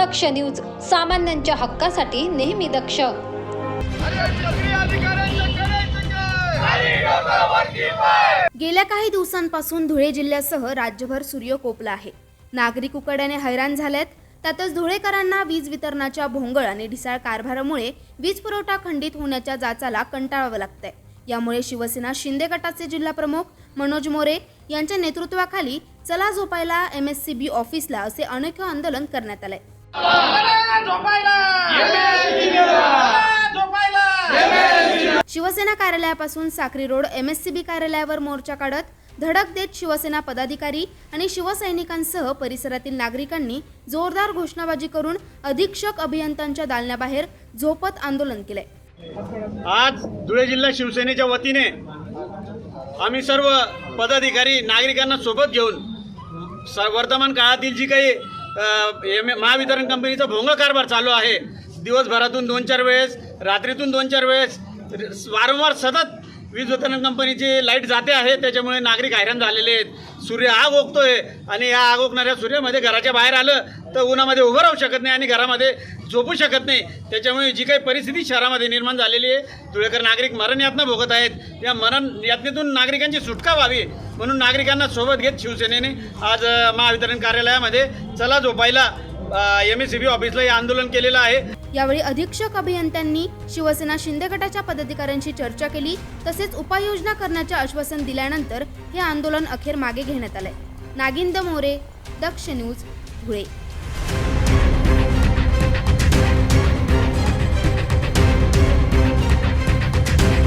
दक्ष news सामान्यांच्या हक्कासाठी नेहमी दक्ष. गेल्या काही दिवसांपासून धुळे जिल्ह्यासह राज्यभर सूर्य कोपला आहे. नागरिक उकड्याने हैराण झालेत. त्यातच धुळेकरांना वीज वितरणाच्या भोंगळ आणि ढिसाळ कारभारामुळे वीज पुरवठा खंडित होण्याच्या जाचाला कंटाळावं लागतंय. यामुळे शिवसेना शिंदे गटाचे जिल्हाप्रमुख मनोज मोरे यांच्या नेतृत्वाखाली चला झोपायला एम एस सी बी ऑफिसला असे अनोखे आंदोलन करण्यात आलंय. Shivsena कार्यालयापासून Sakri road M S C B कार्यालयावर मोर्चा काढत धडक देत शिवसेना पदाधिकारी आणि शिवसैनिकांसह परिसरातील नागरिकांनी जोरदार घोषणाबाजी करून अधीक्षक अभियंत्यांच्या दालनाबाहेर झोपत आंदोलन केलंय आज धुळे जिल्हा शिवसेनेच्या वतीने आम्ही सर्व पदाधिकारी नागरिकांना सोबत घेऊन वर्तमान काळातील जी काही एम- महावितरण कंपनीचा भोंगळ कारभार चालू आहे. दिवसभरातून दोन चार वेळेस रात्रीतून दोन चार वेळेस वारंवार सतत वीज वितरण कंपनीची लाइट जाते आहे त्याच्यामुळे नागरिक हैराण झालेले आहेत. सूर्य आग ओकतोय आणि या आग ओकणाऱ्या सूर्यामध्ये घराच्या बाहेर आलं तर उन्हामध्ये उभं राहू शकत नाही आणि घरामध्ये झोपू शकत नाही. त्याच्यामुळे जी काही परिस्थिती शहरामध्ये निर्माण झालेली आहे धुळेकर नागरिक मरण यातना भोगत आहेत. या मरण यातनेतून नागरिकांची सुटका व्हावी म्हणून नागरिकांना सोबत घेत शिवसेनेने आज महावितरण कार्यालयामध्ये चला झोपायला एम एस सी बी ऑफिसला हे आंदोलन केलेलं आहे. यावेळी अधीक्षक अभियंत्यांनी शिवसेना शिंदे गटाच्या पदाधिकाऱ्यांशी चर्चा केली तसेच उपाययोजना करण्याचे आश्वासन दिल्यानंतर हे आंदोलन अखेर मागे घेण्यात आलंय. नागिंद मोरे दक्ष न्यूज धुळे.